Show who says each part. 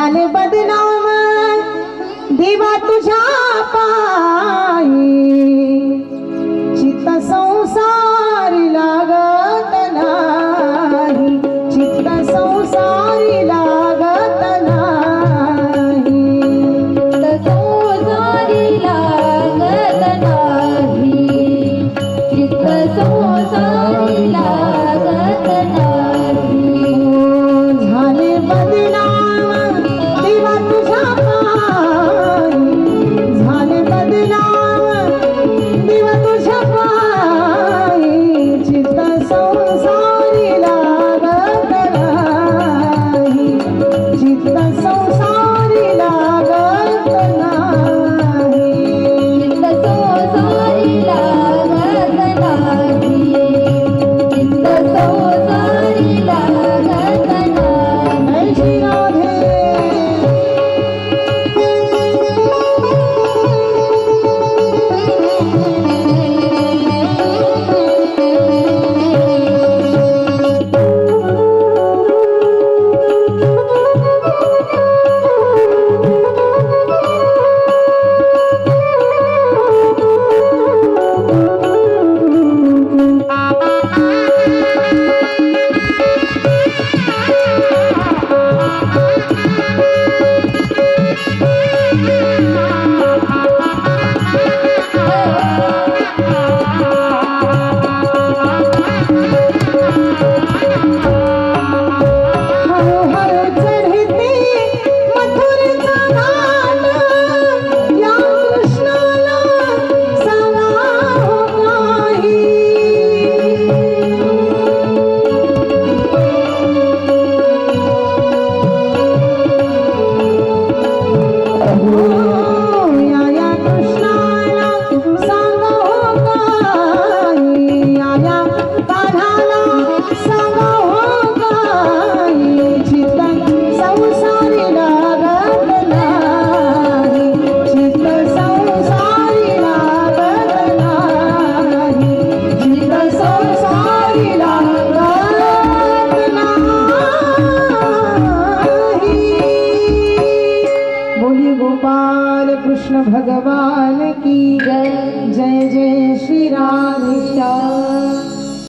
Speaker 1: झाले बदनाम देवा तुझ्या पा कृष्ण भगवान की जय।